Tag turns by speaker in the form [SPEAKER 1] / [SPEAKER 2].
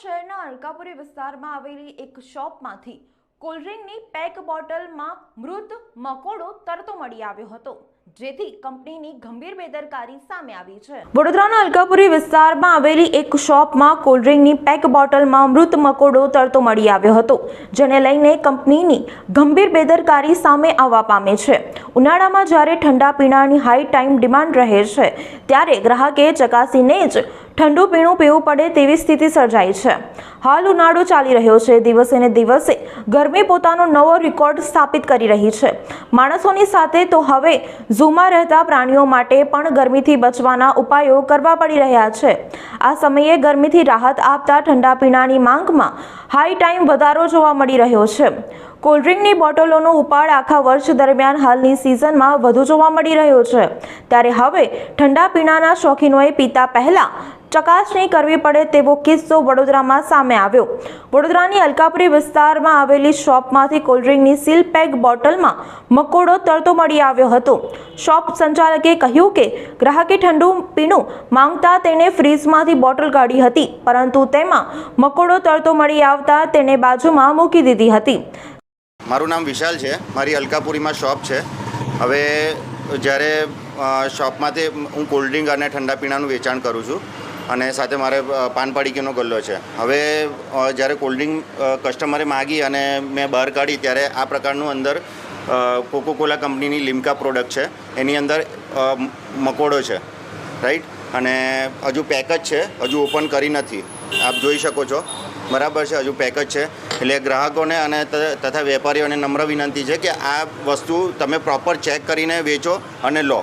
[SPEAKER 1] શહેરના અલકાપુરી વિસ્તારમાં આવેલી એક શોપમાંથી કોલ્ડ્રિંકની પેક બોટલમાં મૃત મકોડો તરતો મળી આવ્યો હતો, જેથી કંપનીની ગંભીર બેદરકારી સામે આવી છે. વડોદરાના અલકાપુરી વિસ્તારમાં આવેલી એક શોપમાં કોલ્ડ્રિંકની પેક બોટલમાં મૃત મકોડો તરતો મળી આવ્યો હતો, જેને લઈને કંપનીની ગંભીર બેદરકારી સામે આવવા પામે છે. ઉનાળામાં જ્યારે ઠંડા પીણાની હાઈ ટાઈમ ડિમાન્ડ રહે છે, ત્યારે ગ્રાહકે ચકાસીને જ ઠંડુ પીણું પીવું પડે તેવી સ્થિતિ સર્જાઈ છે. હાલ ઉનાળો ચાલી રહ્યો છે. દિવસે ને દિવસે ગરમી પોતાનો નવો રેકોર્ડ સ્થાપિત કરી રહી છે. માણસોની સાથે તો હવે ઝૂમાં રહેતા પ્રાણીઓ માટે પણ ગરમીથી બચવાના ઉપાયો કરવા પડી રહ્યા છે. આ સમયે ગરમીથી રાહત આપતા ઠંડા પીણાની માંગમાં હાઈ ટાઈમ વધારો જોવા મળી રહ્યો છે. કોલ્ડ્રિંકની બોટલોનો ઉપાડ આખા વર્ષ દરમિયાન હાલની સિઝનમાં વધુ જોવા મળી રહ્યો છે. ત્યારે હવે ઠંડા પીણાના શોખીનોએ પીતા પહેલાં ચકાસણી કરવી પડે તેવો કિસ્સો વડોદરામાં સામે આવ્યો. વડોદરાની અલકાપુરી વિસ્તારમાં આવેલી શોપમાંથી કોલ્ડ્રિંકની સીલ પેક બોટલમાં મકોડો તરતો મળી આવ્યો હતો. શોપ સંચાલકે કહ્યું કે ગ્રાહકે ઠંડુ પીણું માંગતા તેણે ફ્રીજમાંથી બોટલ કાઢી હતી, પરંતુ તેમાં મકોડો તરતો મળી આવતા તેણે બાજુમાં મૂકી દીધી હતી.
[SPEAKER 2] મારું નામ વિશાલ છે. મારી અલકાપુરીમાં શોપ છે. હવે જ્યારે શોપમાંથી હું કોલ્ડ ડ્રિંક અને ઠંડા પીણાનું વેચાણ કરું છું અને સાથે મારે પાન પાડીકીનો ગલ્લો છે. હવે જ્યારે કોલ્ડ ડ્રિંક કસ્ટમરે માગી અને મેં બહાર કાઢી ત્યારે આ પ્રકારનું અંદર કોકોકોલા કંપનીની લિમ્કા પ્રોડક્ટ છે. એની અંદર મકોડો છે. રાઈટ અને હજુ પેક જ છે. હજુ ઓપન કરી નથી. આપ જોઈ શકો છો. બરાબર છે, હજુ પેક જ છે. એટલે ગ્રાહકોને અને તથા વેપારીઓને નમ્ર વિનંતી છે કે આ વસ્તુ તમે પ્રોપર ચેક કરીને વેચો અને લો.